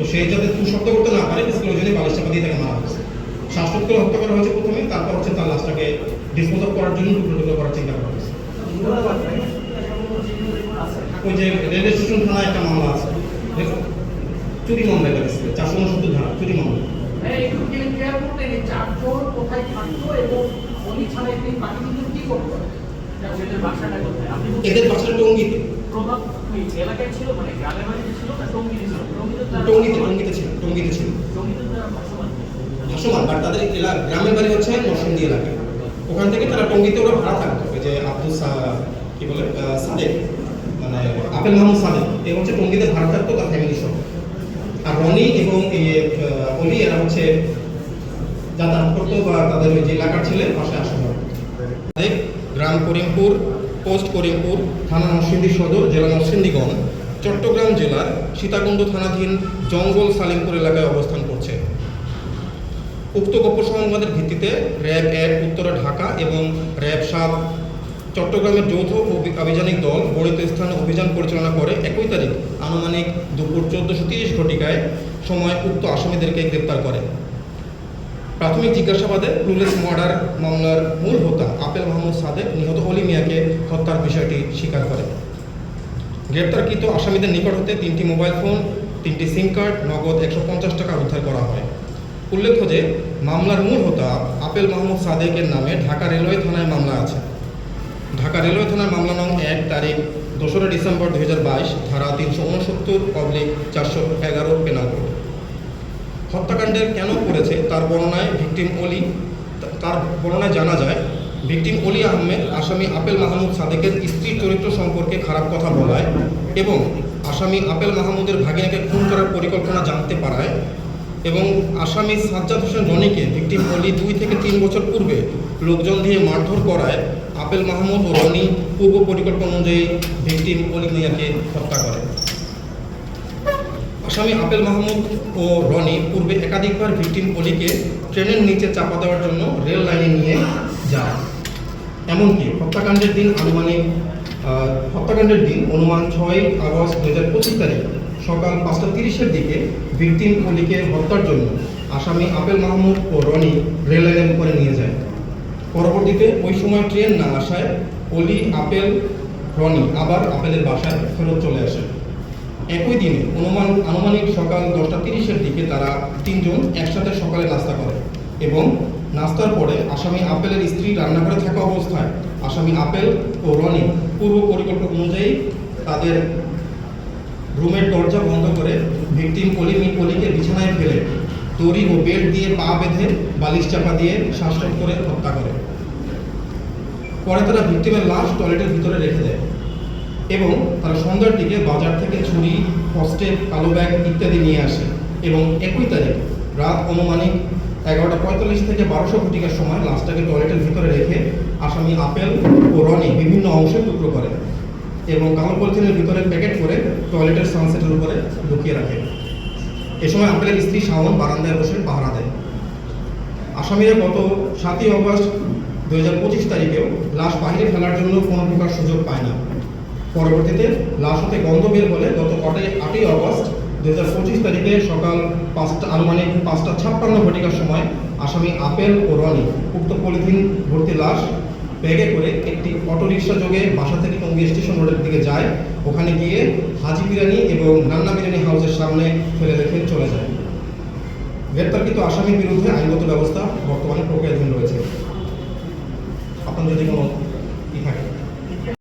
তো সে যাতে তু শব্দ করতে না পারে জন্য বালিশ চাপা দিয়ে তাকে মারা হয়েছে। শ্বাসকষ্ট করে হত্যা করা হয়েছে প্রথমে, তারপর হচ্ছে তার লাশটাকে ডিসপোজ অফ করার জন্য টুকরো টুকরো করার চিন্তা করা হয়েছে। ওই যে রেল স্টেশন থানায় একটা মামলা আছে। চুরি মামলা এটা চারশো উনসত্তর ধারা, চুরি মামলা। কোথায় থাকতো এবং এদের বাসাটা টঙ্গিতে ছিল মানে ছিল টঙ্গিতে টঙ্গিতে ছিল টঙ্গিতে ছিল। বসবাস করতো। ভাসমান। বাট তাদের এলা- গ্রামের বাড়ি হচ্ছে নরসিংদী এলাকায়। ওখান থেকে তারা টঙ্গিতে ওরা ভাড়া থাকতো। ওই যে আব্দুল কি বলে সাদেক মানে আপেল মাহমুদ সাদেক এ হচ্ছে টঙ্গিতে ভাড়া থাকতো তার ফ্যামিলি সহ আর রনি এবং এই অলি এরা হচ্ছে যাতায়াত করতো বা তাদের ওই যে এলাকার ছেলে পাশে আসা গ্রাম করিমপুর, পোস্ট করিমপুর, থানা নরসিংদী সদর, জেলা নরসিংদীগঞ্জ চট্টগ্রাম জেলার সীতাকুণ্ড থানাধীন জঙ্গল সালিমপুর এলাকায় অবস্থান করছে। উক্ত গোপন সংবাদের ভিত্তিতে র্যাব এক, উত্তরা, ঢাকা এবং র্যাব সাত চট্টগ্রামের যৌথ আভিযানিক দল বর্ণিত স্থানে অভিযান পরিচালনা করে একই তারিখ আনুমানিক দুপুর চোদ্দোশো তিরিশ ঘটিকায় সময় উক্ত আসামিদেরকে গ্রেপ্তার করে। প্রাথমিক জিজ্ঞাসাবাদে ক্লুলেস মার্ডার মামলার মূল হোতা আপেল মাহমুদ সাদেক নিহত অলি মিয়াকে হত্যার বিষয়টি স্বীকার করে গ্রেপ্তারকৃত আসামিদের নিকট হতে তিনটি মোবাইল ফোন, তিনটি সিম কার্ড, নগদ একশো পঞ্চাশ টাকা উদ্ধার করা হয়। উল্লেখ্য যে, মামলার মূল হোতা আপেল মাহমুদ সাদেকের নামে ঢাকা রেলওয়ে থানায় মামলা আছে। ঢাকা রেলওয়ে থানার মামলা নং এক, তারিখ দোসরা ডিসেম্বর দু হাজার বাইশ, ধারা তিনশো উনসত্তর, অবলিক চারশো এগারো পেনাল কোড হত্যাকাণ্ডের কেন করেছে? তার বর্ণনায় ভিকটিম অলি, তার বর্ণনায় জানা যায়, ভিকটিম অলি আহমেদ আসামি আপেল মাহমুদ সাদেকের স্ত্রীর চরিত্র সম্পর্কে খারাপ কথা বলায় এবং আসামি আপেল মাহমুদের ভাগিনাকে খুন করার পরিকল্পনা জানতে পারায় এবং আসামি সাজ্জাদ হোসেন রনিকে ভিকটিম অলি দুই থেকে তিন বছর পূর্বে লোকজন দিয়ে মারধর করায় আপেল মাহমুদ ও রনি পূর্ব পরিকল্পনা অনুযায়ী ভিকটিম অলি মিয়াকে হত্যা করে। আসামি আপেল মাহমুদ ও রনি পূর্বে একাধিকবার ভিকটিম অলিকে ট্রেনের নিচে চাপা দেওয়ার জন্য রেল লাইনে নিয়ে যায়। এমনকি হত্যাকাণ্ডের দিন আনুমানিক হত্যাকাণ্ডের দিন অনুমান ছয় আগস্ট দু হাজার পঁচিশ তারিখ সকাল পাঁচটা তিরিশের দিকে ভিকটিম অলিকে হত্যার জন্য আসামি আপেল মাহমুদ ও রনি রেল লাইনের উপরে নিয়ে যায়। পরবর্তীতে ওই সময় ট্রেন না আসায় অলি আপেল, রনি আবার আপেলের বাসায় ফেরত চলে আসে। একই দিনে অনুমান, আনুমানিক সকাল দশটা তিরিশের দিকে তারা তিনজন একসাথে সকালে নাস্তা করে এবং নাস্তার পরে আসামি আপেলের স্ত্রী রান্নাঘরে থাকা অবস্থায় আসামি আপেল ও রনি পূর্ব পরিকল্পনা অনুযায়ী তাদের রুমের দরজা বন্ধ করে ভিকটিম পলি মি পলিকে বিছানায় ফেলে দড়ি ও বেল্ট দিয়ে পা বেঁধে বালিশ চাপা দিয়ে শ্বাসরোধ করে হত্যা করে। পরে তারা ভিকটিমের লাশ টয়লেটের ভিতরে রেখে দেয়। এবং তারা সন্ধ্যার দিকে বাজার থেকে ছুরি হস্টেপ কালো ব্যাগ ইত্যাদি নিয়ে আসে এবং একই তারিখ রাত অনুমানিক এগারোটা পঁয়তাল্লিশ থেকে বারোশো ঘটিকার সময় লাশটাকে টয়লেটের ভিতরে রেখে আসামি আপেল ও রনি বিভিন্ন অংশে টুকরো করে এবং কালো পলিথিনের ভিতরে প্যাকেট করে টয়লেটের সানসেটের উপরে ঢুকিয়ে রাখে। এ সময় আপেলের স্ত্রী শাওন বারান্দায় বসে পাহারা দেয়। আসামিরা গত সাতই অগস্ট দু হাজার পঁচিশ তারিখেও লাশ বাহিরে ফেলার জন্য কোনো প্রকার সুযোগ পায় না। পরবর্তীতে লাশ হতে গন্ধ বের হলে গত আটই আটই অগস্ট দু হাজার পঁচিশ তারিখে সকাল পাঁচটা, আনুমানিক পাঁচটা ছাপ্পান্ন ঘটিকার সময় আসামি আপেল ও রনি উক্ত পলিথিন ভর্তি লাশ ব্যাগে করে একটি অটোরিকশা যোগে বাসা থেকে টঙ্গী স্টেশন রোডের দিকে যায়। ওখানে গিয়ে হাজি বিরিয়ানি এবং নান্না বিরিয়ানি হাউসের সামনে ফেলে রেখে চলে যায়। গ্রেপ্তারকৃত আসামির বিরুদ্ধে আইনগত ব্যবস্থা বর্তমানে প্রক্রিয়াধীন রয়েছে। আপনার যদি কোনো ই থাকে।